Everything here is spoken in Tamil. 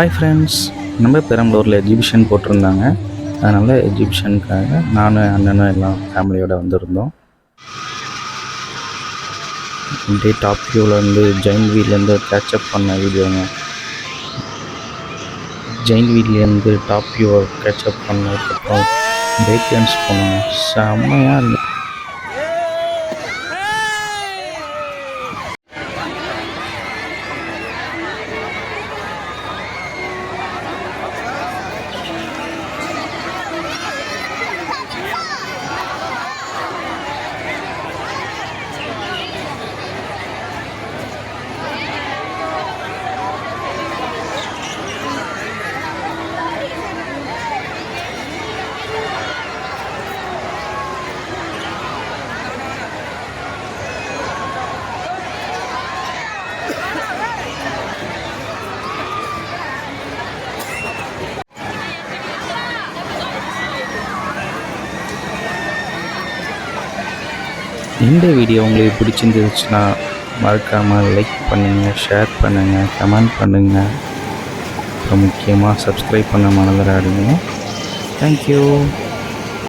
ஹாய் ஃப்ரெண்ட்ஸ் நம்ம பெரம்பலூரில் எக்ஸிபிஷன் போட்டிருந்தாங்க. அதனால் எக்ஸிபிஷனுக்காக நானும் அண்ணனும் எல்லாம் ஃபேமிலியோடு வந்திருந்தோம். அப்படியே டாப் வியூவிலேருந்து ஜெயின் வீட்லேருந்து கேட்சப் பண்ண வீடியோங்க ஜெயின் வீட்லேருந்து டாப் வியூவை கேட்சப் பண்ணதுக்கப்புறம் பிரேக் டான்ஸ் போனோம். செம்மையாக இருந்தது இந்த வீடியோ உங்களுக்கு பிடிச்சிருந்துச்சுன்னா மறக்காமல் லைக் பண்ணுங்கள் ஷேர் பண்ணுங்கள் கமெண்ட் பண்ணுங்கள் அப்புறம் முக்கியமாக சப்ஸ்கிரைப் பண்ண மறந்துடாதீங்க. தேங்க்யூ